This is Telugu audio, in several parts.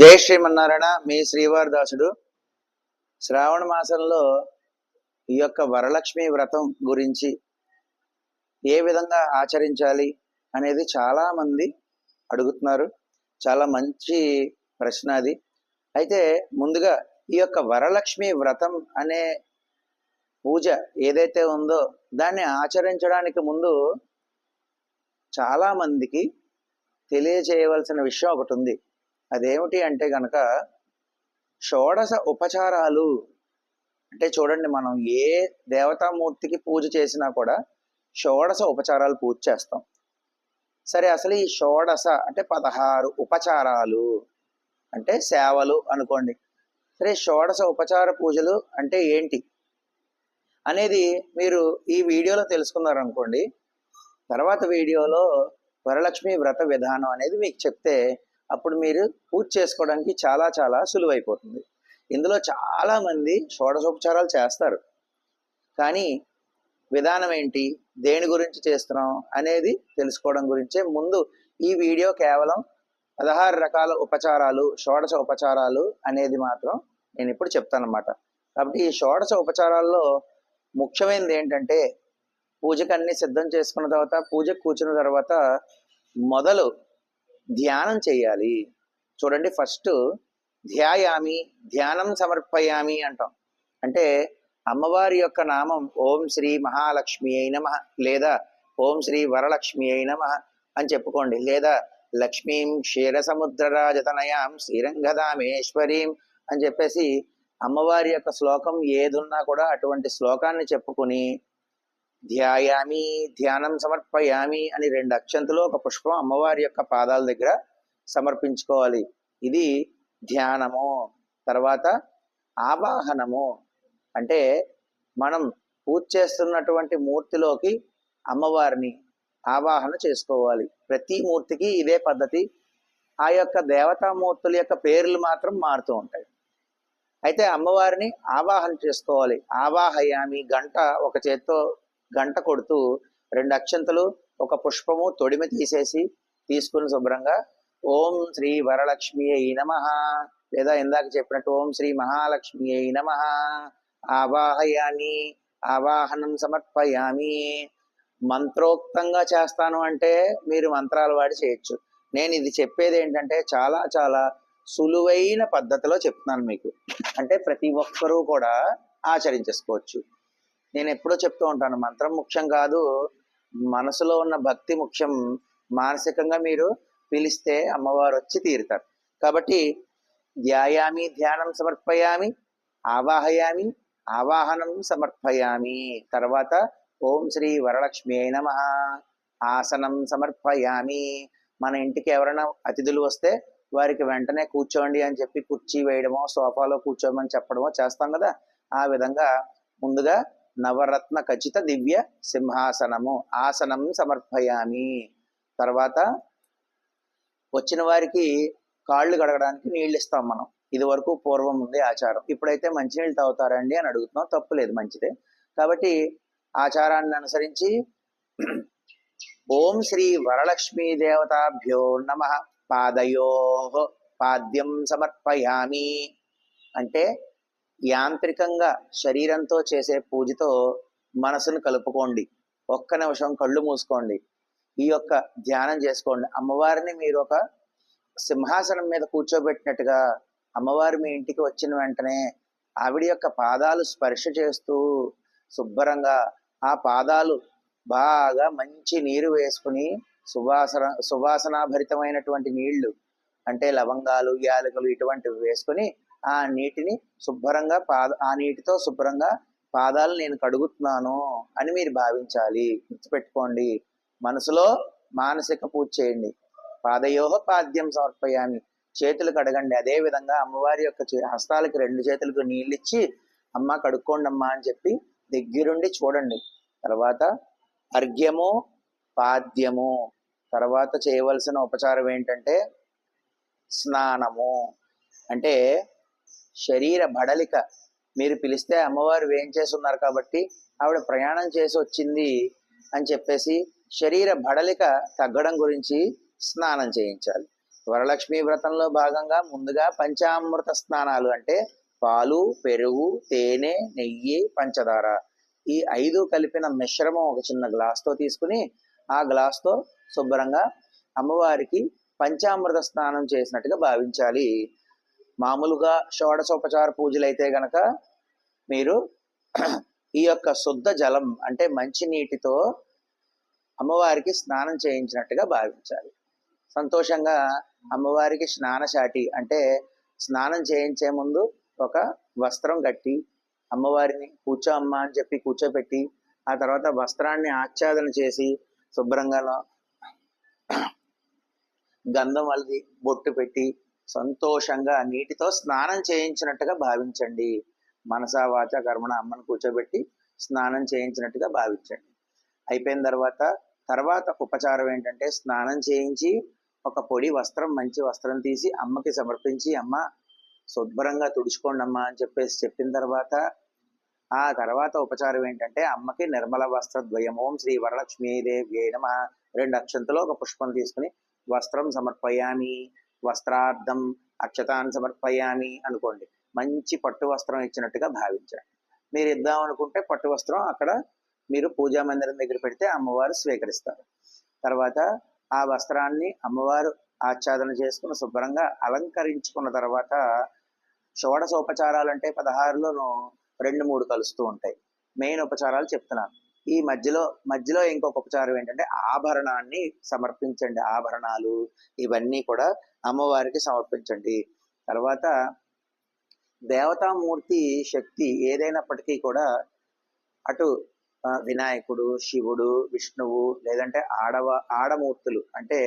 జయ శ్రీమన్నారాయణ మీ శ్రీవారి దాసుడు. శ్రావణ మాసంలో ఈ యొక్క వరలక్ష్మి వ్రతం గురించి ఏ విధంగా ఆచరించాలి అనేది చాలామంది అడుగుతున్నారు. చాలా మంచి ప్రశ్న అది. అయితే ముందుగా ఈ యొక్క వరలక్ష్మి వ్రతం అనే పూజ ఏదైతే ఉందో దాన్ని ఆచరించడానికి ముందు చాలామందికి తెలియజేయవలసిన విషయం ఒకటి ఉంది. అదేమిటి అంటే గనక షోడశ ఉపచారాలు అంటే చూడండి మనం ఏ దేవతామూర్తికి పూజ చేసినా కూడా షోడశ ఉపచారాలు పూజ చేస్తాం. సరే అసలు ఈ షోడశ అంటే పదహారు ఉపచారాలు అంటే సేవలు అనుకోండి. సరే షోడశ ఉపచార పూజలు అంటే ఏంటి అనేది మీరు ఈ వీడియోలో తెలుసుకున్నారనుకోండి తర్వాత వీడియోలో వరలక్ష్మి వ్రత విధానం అనేది మీకు చెప్తే అప్పుడు మీరు పూజ చేసుకోవడానికి చాలా చాలా సులువైపోతుంది. ఇందులో చాలామంది షోడశోపచారాలు చేస్తారు. కానీ విధానం ఏంటి? దేని గురించి చేస్తున్నాం? అనేది తెలుసుకోవడం గురించే ముందు ఈ వీడియో కేవలం పదహారు రకాల ఉపచారాలు షోడశ ఉపచారాలు అనేది మాత్రం నేను ఇప్పుడు చెప్తానమాట కాబట్టి ఈ షోడశ ఉపచారాల్లో ముఖ్యమైనది ఏంటంటే పూజకు అన్ని సిద్ధం చేసుకున్న తర్వాత పూజకు కూర్చున్న తర్వాత మొదలు ధ్యానం చేయాలి. చూడండి ఫస్ట్ ధ్యాయామి ధ్యానం సమర్పయామి అంటాం. అంటే అమ్మవారి యొక్క నామం ఓం శ్రీ మహాలక్ష్మి అయిన మహ లేదా ఓం శ్రీ వరలక్ష్మి అయిన మహ అని చెప్పుకోండి. లేదా లక్ష్మీం క్షీరసముద్రరాజతనయాం శ్రీరంగధామేశ్వరీం అని చెప్పేసి అమ్మవారి యొక్క శ్లోకం ఏదున్నా కూడా అటువంటి శ్లోకాన్ని చెప్పుకుని ధ్యాయామి ధ్యానం సమర్పయామి అని రెండు అక్షంతలో ఒక పుష్పం అమ్మవారి యొక్క పాదాల దగ్గర సమర్పించుకోవాలి. ఇది ధ్యానము. తర్వాత ఆవాహనము. అంటే మనం పూజ చేస్తున్నటువంటి మూర్తిలోకి అమ్మవారిని ఆవాహన చేసుకోవాలి. ప్రతి మూర్తికి ఇదే పద్ధతి. ఆ యొక్క దేవతామూర్తుల యొక్క పేర్లు మాత్రం మారుతూ ఉంటాయి. అయితే అమ్మవారిని ఆవాహన చేసుకోవాలి. ఆవాహయామి గంట ఒక చేత్తో గంట కొడుతూ రెండు అక్షంతలు ఒక పుష్పము తొడిమి తీసేసి తీసుకుని శుభ్రంగా ఓం శ్రీ వరలక్ష్మి అయి నమ. లేదా ఇందాక చెప్పినట్టు ఓం శ్రీ మహాలక్ష్మి అయి నమ. ఆవాహయామి ఆవాహనం సమర్పయామి. మంత్రోక్తంగా చేస్తాను అంటే మీరు మంత్రాలు వాడి చేయొచ్చు. నేను ఇది చెప్పేది ఏంటంటే చాలా చాలా సులువైన పద్ధతిలో చెప్తున్నాను మీకు. అంటే ప్రతి ఒక్కరూ కూడా ఆచరించేసుకోవచ్చు. నేను ఎప్పుడూ చెప్తూ ఉంటాను మంత్రం ముఖ్యం కాదు మనసులో ఉన్న భక్తి ముఖ్యం. మానసికంగా మీరు పిలిస్తే అమ్మవారు వచ్చి తీరుతారు. కాబట్టి ధ్యాయామి ధ్యానం సమర్పయామి ఆవాహయామి ఆవాహనం సమర్పయామి. తర్వాత ఓం శ్రీ వరలక్ష్మి అయిన ఆసనం సమర్పయామి. మన ఇంటికి ఎవరైనా అతిథులు వస్తే వారికి వెంటనే కూర్చోండి అని చెప్పి కుర్చీ వేయడమో సోఫాలో కూర్చోమని చెప్పడమో చేస్తాం కదా. ఆ విధంగా ముందుగా నవరత్న ఖచ్చిత దివ్య సింహాసనము. ఆసనం సమర్పయామి. తర్వాత వచ్చిన వారికి కాళ్ళు కడగడానికి నీళ్ళు ఇస్తాం మనం. ఇది వరకు పూర్వం ఉంది ఆచారం. ఇప్పుడైతే మంచినీళ్ళు తాగుతారండి అని అడుగుతున్నాం. తప్పు లేదు మంచిదే. కాబట్టి ఆచారాన్ని అనుసరించి ఓం శ్రీ వరలక్ష్మీ దేవతాభ్యో నమ. పాదయో పాద్యం సమర్పయామి. అంటే యాంత్రికంగా శరీరంతో చేసే పూజతో మనసును కలుపుకోండి. ఒక్క నిమిషం కళ్ళు మూసుకోండి. ఈ యొక్క ధ్యానం చేసుకోండి. అమ్మవారిని మీరు ఒక సింహాసనం మీద కూర్చోబెట్టినట్టుగా అమ్మవారు మీ ఇంటికి వచ్చిన వెంటనే ఆవిడ యొక్క పాదాలు స్పర్శ చేస్తూ శుభ్రంగా ఆ పాదాలు బాగా మంచి నీరు వేసుకుని సువాసన సువాసనాభరితమైనటువంటి నీళ్ళు అంటే లవంగాలు యాలకులు ఇటువంటివి వేసుకుని ఆ నీటిని శుభ్రంగా పాద ఆ నీటితో శుభ్రంగా పాదాలు నేను కడుగుతున్నాను అని మీరు భావించాలి. గుర్తుపెట్టుకోండి. మనసులో మానసిక పూజ చేయండి. పాదయోహ పాద్యం సమర్పయామి. చేతులు కడగండి. అదే విధంగా అమ్మవారి యొక్క చే- హస్తాలకి రెండు చేతులకు నీళ్ళు ఇచ్చి అమ్మ కడుక్కోండి అమ్మా అని చెప్పి దగ్గరుండి చూడండి. తర్వాత అర్ఘ్యము పాద్యము. తర్వాత చేయవలసిన ఉపచారం ఏంటంటే స్నానము. అంటే శరీర బడలిక. మీరు పిలిస్తే అమ్మవారు వేం కాబట్టి ఆవిడ ప్రయాణం చేసి వచ్చింది అని చెప్పేసి శరీర బడలిక తగ్గడం గురించి స్నానం చేయించాలి. వరలక్ష్మి వ్రతంలో భాగంగా ముందుగా పంచామృత స్నానాలు అంటే పాలు పెరుగు తేనె నెయ్యి పంచదార ఈ ఐదు కలిపిన మిశ్రమం ఒక చిన్న గ్లాస్తో తీసుకుని ఆ గ్లాస్తో శుభ్రంగా అమ్మవారికి పంచామృత స్నానం చేసినట్టుగా భావించాలి. మామూలుగా షోడశోపచార పూజలు అయితే గనక మీరు ఈ యొక్క శుద్ధ జలం అంటే మంచి నీటితో అమ్మవారికి స్నానం చేయించినట్టుగా భావించాలి. సంతోషంగా అమ్మవారికి స్నానశాటి అంటే స్నానం చేయించే ముందు ఒక వస్త్రం కట్టి అమ్మవారిని కూర్చో అమ్మ అని చెప్పి కూర్చోపెట్టి ఆ తర్వాత వస్త్రాన్ని ఆచ్ఛాదన చేసి శుభ్రంగా గంధం వల్లి బొట్టు పెట్టి సంతోషంగా నీటితో స్నానం చేయించినట్టుగా భావించండి. మనసా వాచ కర్మణ అమ్మను కూర్చోబెట్టి స్నానం చేయించినట్టుగా భావించండి. అయిపోయిన తర్వాత తర్వాత ఉపచారం ఏంటంటే స్నానం చేయించి ఒక పొడి వస్త్రం మంచి వస్త్రం తీసి అమ్మకి సమర్పించి అమ్మ శుభ్రంగా తుడుచుకోండి అమ్మ అని చెప్పేసి చెప్పిన తర్వాత ఆ తర్వాత ఉపచారం ఏంటంటే అమ్మకి నిర్మల వస్త్ర ద్వయమోం శ్రీ వరలక్ష్మీదేవి నమ రెండు అక్షంతలో ఒక పుష్పం తీసుకుని వస్త్రం సమర్పయామి. వస్త్రార్థం అక్షతాన్ని సమర్పయామి అనుకోండి. మంచి పట్టు వస్త్రం ఇచ్చినట్టుగా భావించండి. మీరు ఇద్దాం అనుకుంటే పట్టు వస్త్రం అక్కడ మీరు పూజా మందిరం దగ్గర పెడితే అమ్మవారు స్వీకరిస్తారు. తర్వాత ఆ వస్త్రాన్ని అమ్మవారు ఆచ్ఛాదన చేసుకుని శుభ్రంగా అలంకరించుకున్న తర్వాత షోడశోపచారాలు అంటే పదహారులోనూ రెండు మూడు కలుస్తూ ఉంటాయి. మెయిన్ ఉపచారాలు చెప్తున్నాను. ఈ మధ్యలో మధ్యలో ఇంకొక ఉపచారం ఏంటంటే ఆభరణాన్ని సమర్పించండి. ఆభరణాలు ఇవన్నీ కూడా అమ్మవారికి సమర్పించండి. తర్వాత దేవతామూర్తి శక్తి ఏదైనప్పటికీ కూడా అటు వినాయకుడు శివుడు విష్ణువు లేదంటే ఆడవ ఆడమూర్తులు అంటే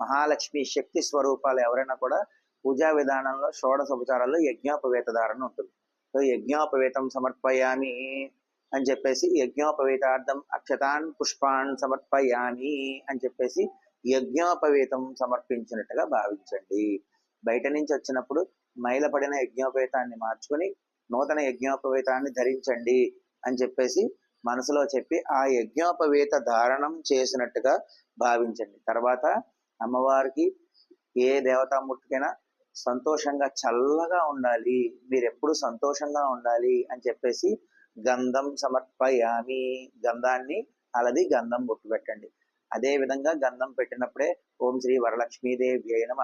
మహాలక్ష్మి శక్తి స్వరూపాలు ఎవరైనా కూడా పూజా విధానంలో షోడశ ఉపచారాల్లో యజ్ఞోపవేత ధారణ ఉంటుంది. సో యజ్ఞోపవేతం సమర్పయామి. అని చెప్పేసి యజ్ఞోపవేతార్థం అక్షతాన్ పుష్పాన్ సమర్పయాని అని చెప్పేసి యజ్ఞోపవేతం సమర్పించినట్టుగా భావించండి. బయట నుంచి వచ్చినప్పుడు మైలపడిన యజ్ఞోపవేతాన్ని మార్చుకొని నూతన యజ్ఞోపవేతాన్ని ధరించండి అని చెప్పేసి మనసులో చెప్పి ఆ యజ్ఞోపవేత ధారణం చేసినట్టుగా భావించండి. తర్వాత అమ్మవారికి ఏ దేవతామూర్తికైనా సంతోషంగా చల్లగా ఉండాలి. మీరు ఎప్పుడు సంతోషంగా ఉండాలి అని చెప్పేసి గంధం సమర్పయామి. గంధాన్ని అలది గంధం బొట్టు పెట్టండి. అదే విధంగా గంధం పెట్టినప్పుడే ఓం శ్రీ వరలక్ష్మీదేవి నమ.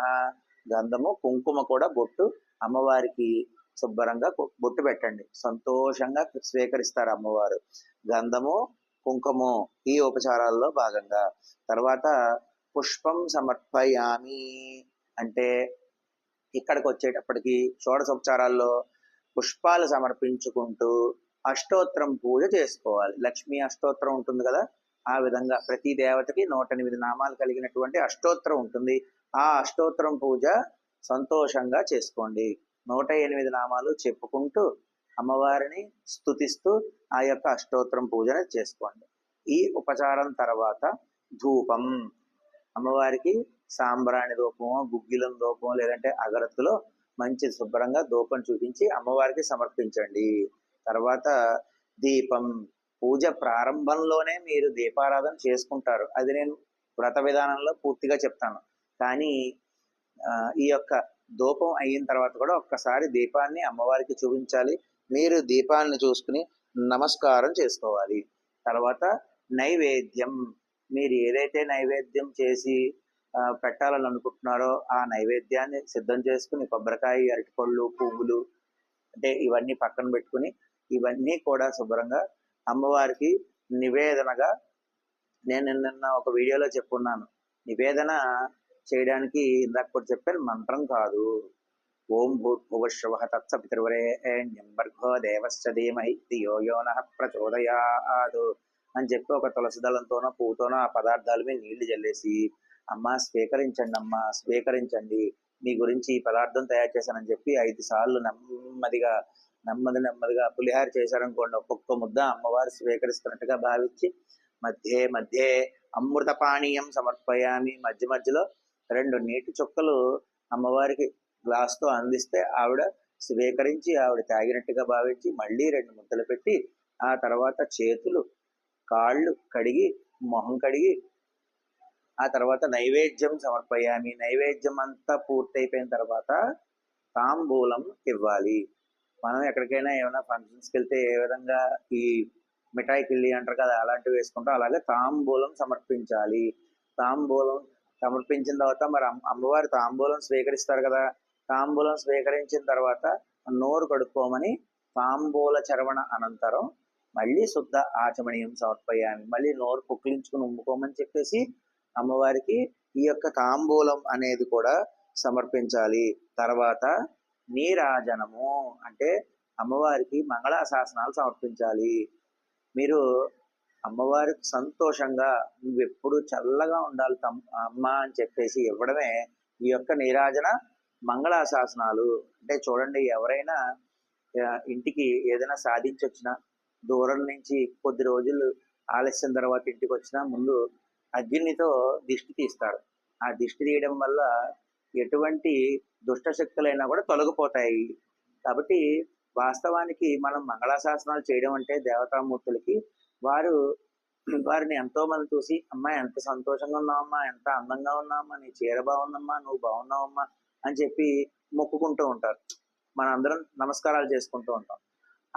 గంధము కుంకుమ కూడా బొట్టు అమ్మవారికి శుభ్రంగా బొట్టు పెట్టండి. సంతోషంగా స్వీకరిస్తారు అమ్మవారు. గంధము కుంకుము ఈ ఉపచారాల్లో భాగంగా. తర్వాత పుష్పం సమర్పయామి. అంటే ఇక్కడికి వచ్చేటప్పటికి షోడశోపచారాల్లో పుష్పాలు సమర్పించుకుంటూ అష్టోత్తరం పూజ చేసుకోవాలి. లక్ష్మీ అష్టోత్తరం ఉంటుంది కదా? ఆ విధంగా ప్రతి దేవతకి నూట ఎనిమిది నామాలు కలిగినటువంటి అష్టోత్తరం ఉంటుంది. ఆ అష్టోత్తరం పూజ సంతోషంగా చేసుకోండి. నూట ఎనిమిది నామాలు చెప్పుకుంటూ అమ్మవారిని స్థుతిస్తూ ఆ యొక్క అష్టోత్తరం పూజను చేసుకోండి. ఈ ఉపచారం తర్వాత ధూపం. అమ్మవారికి సాంబ్రాణి ధూపమో గుగ్గిలం ధూపమో లేదంటే అగరత్తులో మంచి శుభ్రంగా ధూపం చూపించి అమ్మవారికి సమర్పించండి. తర్వాత దీపం. పూజ ప్రారంభంలోనే మీరు దీపారాధన చేసుకుంటారు. అది నేను వ్రత విధానంలో పూర్తిగా చెప్తాను. కానీ ఈ యొక్క ధూపం అయిన తర్వాత కూడా ఒక్కసారి దీపాన్ని అమ్మవారికి చూపించాలి. మీరు దీపాన్ని చూసుకుని నమస్కారం చేసుకోవాలి. తర్వాత నైవేద్యం. మీరు ఏదైతే నైవేద్యం చేసి పెట్టాలని అనుకుంటున్నారో ఆ నైవేద్యాన్ని సిద్ధం చేసుకుని కొబ్బరికాయ అరటిపళ్ళు పువ్వులు అంటే ఇవన్నీ పక్కన పెట్టుకుని ఇవన్నీ కూడా శుభ్రంగా అమ్మవారికి నివేదనగా నేను నిన్న ఒక వీడియోలో చెప్పున్నాను. నివేదన చేయడానికి ఇందాక కూడా చెప్పాను మంత్రం కాదు. ఓం భూర్భువ శివ తత్స పితృవరేణ్యంబర్గో దేవశ్చ ధీమహి ధియో యోన ప్రచోదయాదు అని చెప్పి ఒక తులసి దళంతోనో పువ్వుతోనో ఆ పదార్థాల మీద నీళ్ళు చల్లేసి అమ్మ స్వీకరించండి అమ్మ స్వీకరించండి మీ గురించి ఈ పదార్థం తయారు చేశానని చెప్పి ఐదు సార్లు నెమ్మదిగా నెమ్మది నెమ్మదిగా పులిహార చేశారనుకోండి ఒక్కొక్క ముద్ద అమ్మవారు స్వీకరిస్తున్నట్టుగా భావించి మధ్య మధ్య అమృత పానీయం సమర్పయామి. మధ్య మధ్యలో రెండు నీటి చుక్కలు అమ్మవారికి గ్లాస్తో అందిస్తే ఆవిడ స్వీకరించి ఆవిడ తాగినట్టుగా భావించి మళ్ళీ రెండు ముద్దలు పెట్టి ఆ తర్వాత చేతులు కాళ్ళు కడిగి మొహం కడిగి ఆ తర్వాత నైవేద్యం సమర్పయామి. నైవేద్యం అంతా పూర్తయిపోయిన తర్వాత తాంబూలం ఇవ్వాలి. మనం ఎక్కడికైనా ఏమైనా ఫంక్షన్స్కి వెళ్తే ఏ విధంగా ఈ మిఠాయి కిళ్ళి అంటారు కదా అలాంటివి వేసుకుంటాం. అలాగే తాంబూలం సమర్పించాలి. తాంబూలం సమర్పించిన తర్వాత మరి అమ్మ- అమ్మవారి తాంబూలం స్వీకరిస్తారు కదా తాంబూలం స్వీకరించిన తర్వాత నోరు కడుక్కోమని తాంబూల చరవణ అనంతరం మళ్ళీ శుద్ధ ఆచమనీయం సమర్పయామి మళ్ళీ నోరు పుక్కిలించుకుని ఉమ్ముకోమని చెప్పేసి అమ్మవారికి ఈ యొక్క తాంబూలం అనేది కూడా సమర్పించాలి. తర్వాత నీరాజనము. అంటే అమ్మవారికి మంగళాశాసనాలు సమర్పించాలి. మీరు అమ్మవారికి సంతోషంగా నువ్వెప్పుడు చల్లగా ఉండాలి తమ్ అమ్మ అని చెప్పేసి ఇవ్వడమే ఈ యొక్క నీరాజన మంగళాశాసనాలు. అంటే చూడండి ఎవరైనా ఇంటికి ఏదైనా సాధించి వచ్చినా దూరం నుంచి కొద్ది రోజులు ఆలస్యం తర్వాత ఇంటికి వచ్చినా ముందు అగ్నితో దిష్టి తీస్తారు. ఆ దిష్టి తీయడం వల్ల ఎటువంటి దుష్ట శక్తులైనా కూడా తొలగిపోతాయి. కాబట్టి వాస్తవానికి మనం మంగళాశాసనాలు చేయడం అంటే దేవతామూర్తులకి వారు వారిని ఎంతో మంది చూసి అమ్మా ఎంత సంతోషంగా ఉన్నావమ్మా ఎంత అందంగా ఉన్నావమ్మా నీ చీర బాగుందమ్మా నువ్వు బాగున్నావమ్మా అని చెప్పి మొక్కుకుంటూ ఉంటారు. మనందరం నమస్కారాలు చేసుకుంటూ ఉంటాం.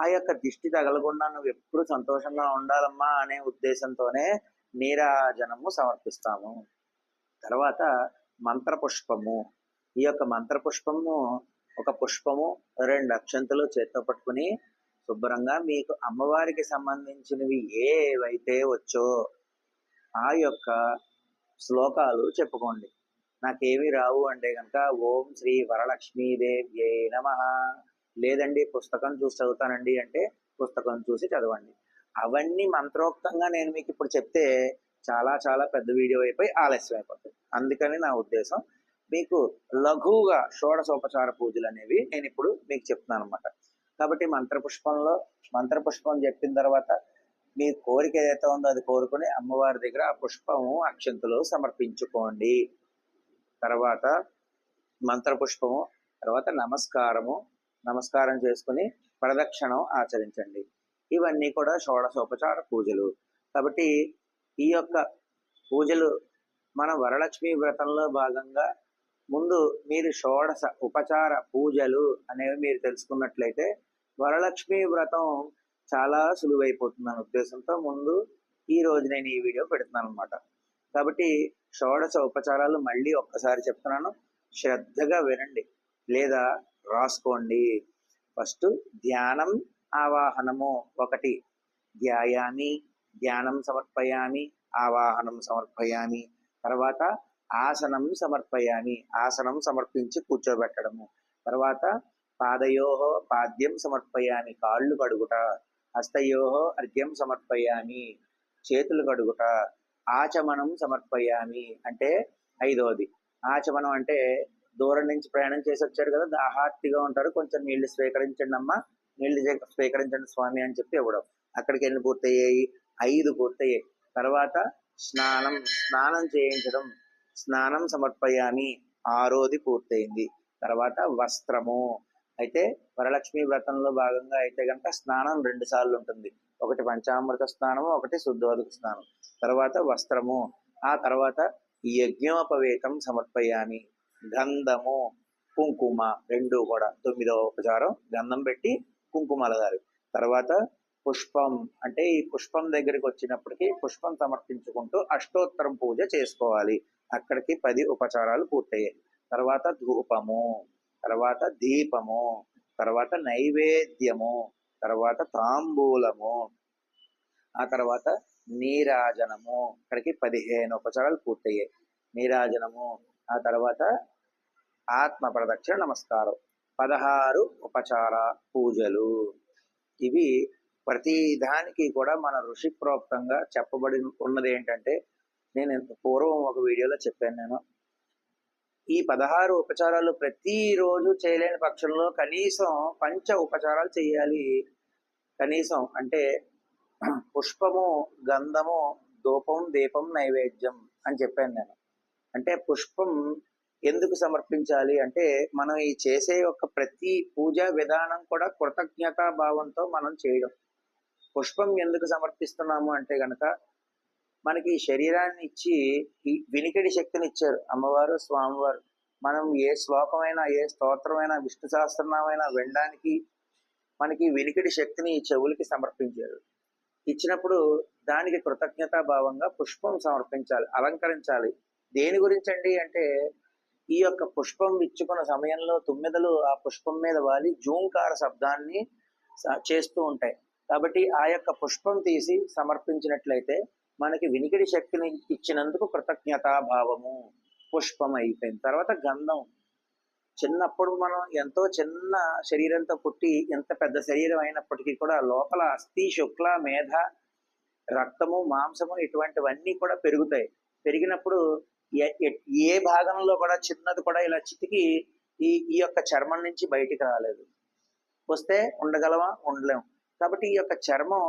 ఆ యొక్క దిష్టి తగలకుండా నువ్వు ఎప్పుడు సంతోషంగా ఉండాలమ్మా అనే ఉద్దేశంతోనే నీరాజనము సమర్పిస్తాము. తర్వాత మంత్రపుష్పము. ఈ యొక్క మంత్రపుష్పము ఒక పుష్పము రెండు అక్షంతలు చేత్తో పట్టుకుని శుభ్రంగా మీకు అమ్మవారికి సంబంధించినవి ఏవైతే వచ్చో ఆ యొక్క శ్లోకాలు చెప్పుకోండి. నాకేమి రావు అంటే కనుక ఓం శ్రీ వరలక్ష్మీదేవ్యే నమ. లేదండి పుస్తకం చూసి చదువుతానండి అంటే పుస్తకం చూసి చదవండి. అవన్నీ మంత్రోక్తంగా నేను మీకు ఇప్పుడు చెప్తే చాలా చాలా పెద్ద వీడియో అయిపోయి ఆలస్యం అయిపోతుంది. అందుకని నా ఉద్దేశం మీకు లఘువుగా షోడశోపచార పూజలు అనేవి నేను ఇప్పుడు మీకు చెప్తున్నాను అనమాట కాబట్టి మంత్రపుష్పంలో మంత్రపుష్పం చెప్పిన తర్వాత మీ కోరిక ఏదైతే ఉందో అది కోరుకుని అమ్మవారి దగ్గర ఆ పుష్పము అక్షంతులు సమర్పించుకోండి. తర్వాత మంత్రపుష్పము తర్వాత నమస్కారము నమస్కారం చేసుకుని ప్రదక్షిణం ఆచరించండి. ఇవన్నీ కూడా షోడశోపచార పూజలు. కాబట్టి ఈ యొక్క పూజలు మన వరలక్ష్మి వ్రతంలో భాగంగా ముందు మీరు షోడశ ఉపచార పూజలు అనేవి మీరు తెలుసుకున్నట్లయితే వరలక్ష్మి వ్రతం చాలా సులువైపోతుంది అనే ఉద్దేశంతో ముందు ఈ రోజు నేను ఈ వీడియో పెడుతున్నాను అనమాట కాబట్టి షోడశ ఉపచారాలు మళ్ళీ ఒక్కసారి చెప్తున్నాను. శ్రద్ధగా వినండి. లేదా రాసుకోండి. ఫస్ట్ ధ్యానం ఆవాహనము. ఒకటి ధ్యాయామి. ధ్యానం సమర్పయామి ఆవాహనం సమర్పయామి తర్వాత ఆసనం సమర్పయామి ఆసనం సమర్పించి కూర్చోబెట్టడము. తర్వాత పాదయోహో పాద్యం సమర్పయామి కాళ్ళు కడుగుట. హస్తయోహో అర్ఘ్యం సమర్పయామి చేతులు కడుగుట. ఆచమనం సమర్పయామి అంటే ఐదవది ఆచమనం అంటే దూరం నుంచి ప్రయాణం చేసి వచ్చారు కదా దాహార్తిగా ఉంటారు కొంచెం నీళ్ళు స్వీకరించండి అమ్మ నీళ్ళు స్వీకరించండి స్వామి అని చెప్పి ఇవ్వడం అక్కడికి ఎన్ని పూర్తయ్యాయి. ఐదు పూర్తయ్యాయి. తర్వాత స్నానం స్నానం చేయించడం స్నానం సమర్పయామి. ఆరోది పూర్తయింది. తర్వాత వస్త్రము. అయితే వరలక్ష్మి వ్రతంలో భాగంగా అయితే కనుక స్నానం రెండు సార్లు ఉంటుంది. ఒకటి పంచామృత స్నానము ఒకటి శుద్ధోదక స్నానం. తర్వాత వస్త్రము. ఆ తర్వాత యజ్ఞోపవేతం సమర్పయామి. గంధము కుంకుమ రెండు కూడా. తొమ్మిదవ ఉపచారం. గంధం పెట్టి కుంకుమ అలగాలి తర్వాత పుష్పం అంటే ఈ పుష్పం దగ్గరికి వచ్చినప్పటికీ పుష్పం సమర్పించుకుంటూ అష్టోత్తరం పూజ చేసుకోవాలి. అక్కడికి పది ఉపచారాలు పూర్తయ్యాయి. తర్వాత ధూపము తర్వాత దీపము తర్వాత నైవేద్యము తర్వాత తాంబూలము ఆ తర్వాత నీరాజనము. ఇక్కడికి పదిహేను ఉపచారాలు పూర్తయ్యాయి. నీరాజనము ఆ తర్వాత ఆత్మ ప్రదక్షిణ నమస్కారం. పదహారు ఉపచార పూజలు. ఇవి ప్రతి దానికి కూడా మన ఋషి ప్రోక్తంగా చెప్పబడి ఉన్నది ఏంటంటే నేను ఇంత పూర్వం ఒక వీడియోలో చెప్పాను నేను. ఈ పదహారు ఉపచారాలు ప్రతిరోజు చేయలేని పక్షంలో కనీసం పంచ ఉపచారాలు చేయాలి. కనీసం అంటే పుష్పము గంధము ధూపం దీపం నైవేద్యం అని చెప్పాను నేను. అంటే పుష్పం ఎందుకు సమర్పించాలి అంటే మనం ఈ చేసే యొక్క ప్రతి పూజా విధానం కూడా కృతజ్ఞతా భావంతో మనం చేయడం. పుష్పం ఎందుకు సమర్పిస్తున్నాము అంటే గనక మనకి ఈ శరీరాన్ని ఇచ్చి ఈ వినికిడి శక్తిని ఇచ్చారు అమ్మవారు స్వామివారు. మనం ఏ శ్లోకమైనా ఏ స్తోత్రమైనా విష్ణు సహస్రనామైనా వినడానికి మనకి వినికిడి శక్తిని చెవులకి సమర్పించారు. ఇచ్చినప్పుడు దానికి కృతజ్ఞతా భావంగా పుష్పం సమర్పించాలి అలంకరించాలి. దేని గురించి అండి అంటే ఈ యొక్క పుష్పం విచ్చుకున్న సమయంలో తుమ్మెదలు ఆ పుష్పం మీద వాలి జూంకార శబ్దాన్ని చేస్తూ ఉంటాయి. కాబట్టి ఆ యొక్క పుష్పం తీసి సమర్పించినట్లయితే మనకి వినికిడి శక్తిని ఇచ్చినందుకు కృతజ్ఞతా భావము పుష్పం అయిపోయింది. తర్వాత గంధం. చిన్నప్పుడు మనం ఎంతో చిన్న శరీరంతో పుట్టి ఎంత పెద్ద శరీరం అయినప్పటికీ కూడా లోపల అస్థి శుక్ల మేధ రక్తము మాంసము ఇటువంటివన్నీ కూడా పెరుగుతాయి. పెరిగినప్పుడు ఏ- ఏ- ఏ భాగంలో కూడా చిన్నది కూడా ఇలా చితికి ఈ ఈ యొక్క చర్మం నుంచి బయటికి రాలేదు. వస్తే ఉండగలమా? ఉండలేం. కాబట్టి ఈ యొక్క చర్మం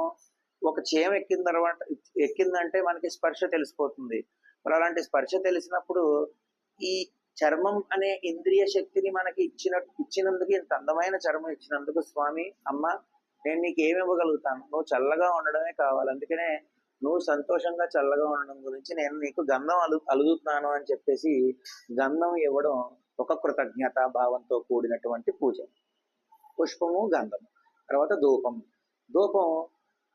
ఒక చేయం ఎక్కిన తర్వాత ఎక్కిందంటే మనకి స్పర్శ తెలిసిపోతుంది. మరి అలాంటి స్పర్శ తెలిసినప్పుడు ఈ చర్మం అనే ఇంద్రియ శక్తిని మనకి ఇచ్చిన ఇచ్చినందుకు ఇంత అందమైన చర్మం ఇచ్చినందుకు స్వామి అమ్మ నేను నీకు ఏమి ఇవ్వగలుగుతాను? నువ్వు చల్లగా ఉండడమే కావాలి. అందుకనే నువ్వు సంతోషంగా చల్లగా ఉండడం గురించి నేను నీకు గంధం అలు అలుగుతున్నాను అని చెప్పేసి గంధం ఇవ్వడం ఒక కృతజ్ఞత భావంతో కూడినటువంటి పూజ. పుష్పము గంధము. తర్వాత ధూపం ధూపం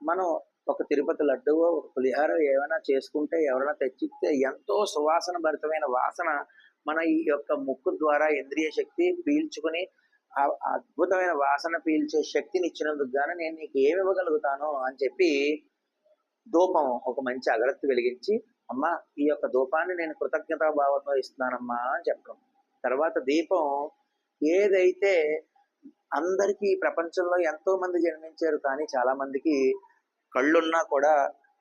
మనం ఒక తిరుపతి లడ్డు ఒక పులిహార ఏమైనా చేసుకుంటే ఎవరైనా తెచ్చిస్తే ఎంతో సువాసన భరితమైన వాసన మన ఈ యొక్క ముక్కు ద్వారా ఇంద్రియ శక్తి పీల్చుకుని ఆ అద్భుతమైన వాసన పీల్చే శక్తిని ఇచ్చినందుకు గాను నేను నీకు ఏమి ఇవ్వగలుగుతాను అని చెప్పి ధూపం ఒక మంచి అగరత్తి వెలిగించి అమ్మా ఈ యొక్క ధూపాన్ని నేను కృతజ్ఞతా భావంతో ఇస్తున్నానమ్మా అని చెప్పడం. తర్వాత దీపం ఏదైతే అందరికీ ప్రపంచంలో ఎంతో మంది జన్మించారు కానీ చాలా మందికి కళ్ళున్నా కూడా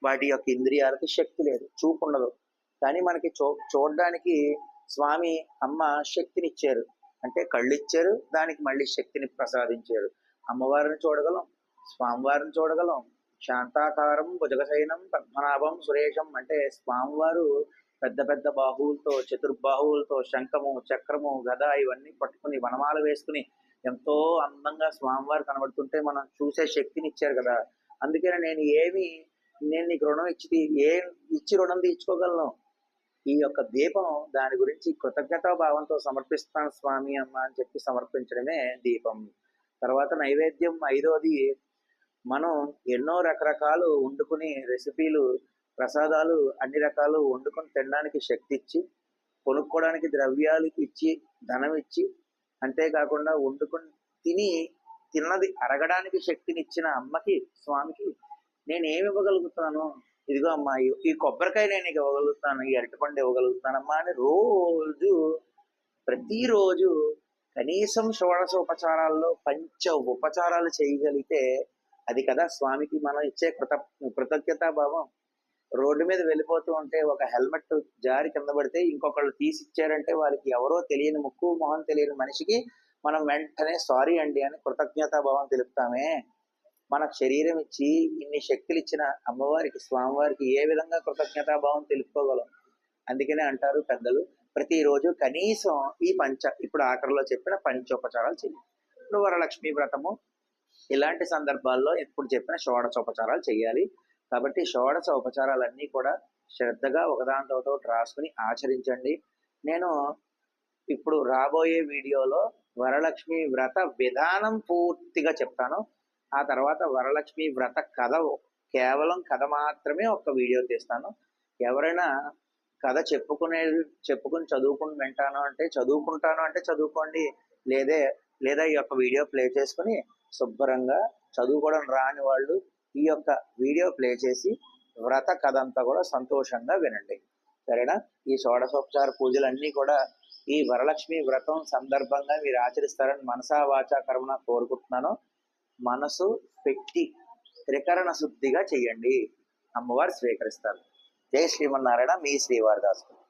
వాటి యొక్క ఇంద్రియాలకి శక్తి లేదు చూపు ఉండదు. కానీ మనకి చూ చూడడానికి స్వామి అమ్మ శక్తినిచ్చారు. అంటే కళ్ళు ఇచ్చారు దానికి మళ్ళీ శక్తిని ప్రసాదించారు. అమ్మవారిని చూడగలం స్వామివారిని చూడగలం. శాంతాకారం భుజగశయనం పద్మనాభం సురేషం అంటే స్వామివారు పెద్ద పెద్ద బాహువులతో చతుర్బాహువులతో శంఖము చక్రము గద ఇవన్నీ పట్టుకుని వనమాల వేసుకుని ఎంతో అందంగా స్వామివారు కనబడుతుంటే మనం చూసే శక్తిని ఇచ్చారు కదా. అందుకని నేను ఏమి నేను నీకు రుణం ఇచ్చి ఏం ఇచ్చి రుణం తీర్చుకోగలను? ఈ యొక్క దీపం దాని గురించి కృతజ్ఞతా భావంతో సమర్పిస్తాను స్వామి అమ్మ అని చెప్పి సమర్పించడమే దీపం. తర్వాత నైవేద్యం ఐదోది. మనం ఎన్నో రకరకాలు వండుకుని రెసిపీలు ప్రసాదాలు అన్ని రకాలు వండుకొని తినడానికి శక్తి ఇచ్చి కొనుక్కోవడానికి ద్రవ్యాలు ఇచ్చి ధనం ఇచ్చి అంతేకాకుండా వండుకొని తిని తిన్నది అరగడానికి శక్తిని ఇచ్చిన అమ్మకి స్వామికి నేను ఏమి ఇవ్వగలుగుతాను? ఇదిగో అమ్మా ఈ- కొబ్బరికాయ నేను ఇవ్వగలుగుతాను ఈ అరటిపండు ఇవ్వగలుగుతానమ్మా అని రోజు ప్రతిరోజు కనీసం షోడశ ఉపచారాల్లో పంచ ఉపచారాలు చేయగలిగితే అది కదా స్వామికి మనం ఇచ్చే కృత కృతజ్ఞతా భావం రోడ్డు మీద వెళ్ళిపోతూ ఉంటే ఒక హెల్మెట్ జారి కింద పడితే ఇంకొకళ్ళు తీసి ఇచ్చారంటే వాళ్ళకి ఎవరో తెలియని ముక్కు మొహం తెలియని మనిషికి మనం వెంటనే సారీ అండి అని కృతజ్ఞతా భావం తెలుపుతామే. మన శరీరం ఇచ్చి ఇన్ని శక్తులు ఇచ్చిన అమ్మవారికి స్వామివారికి ఏ విధంగా కృతజ్ఞతా భావం తెలుపుకోగలం? అందుకనే అంటారు పెద్దలు ప్రతిరోజు కనీసం ఈ పంచ ఇప్పుడు ఆఖరిలో చెప్పిన పంచోపచారాలు చేయాలి ఇప్పుడు వరలక్ష్మి వ్రతము ఇలాంటి సందర్భాల్లో ఇప్పుడు చెప్పిన షోడశ ఉపచారాలు చేయాలి కాబట్టి షోడశ ఉపచారాలన్నీ కూడా శ్రద్ధగా ఒకదాంతో రాసుకుని ఆచరించండి. నేను ఇప్పుడు రాబోయే వీడియోలో వరలక్ష్మి వ్రత విధానం పూర్తిగా చెప్తాను. ఆ తర్వాత వరలక్ష్మి వ్రత కథ కేవలం కథ మాత్రమే ఒక వీడియో తీస్తాను. ఎవరైనా కథ చెప్పుకునే చెప్పుకుని చదువుకుని వింటాను అంటే చదువుకుంటాను అంటే చదువుకోండి. లేదే లేదా ఈ యొక్క వీడియో ప్లే చేసుకుని శుభ్రంగా చదువుకోవడం రాని వాళ్ళు ఈ యొక్క వీడియో ప్లే చేసి వ్రత కథ అంతా కూడా సంతోషంగా వినండి. సరేనా? ఈ షోడశోపచార పూజలన్నీ కూడా ఈ వరలక్ష్మి వ్రతం సందర్భంగా మీరు ఆచరిస్తారని మనసా వాచా కర్మన కోరుకుంటున్నాను. మనసు పెట్టి త్రికరణ శుద్ధిగా చేయండి. అమ్మవారు స్వీకరిస్తారు. జై శ్రీమన్నారాయణ మీ శ్రీవారిదాసు.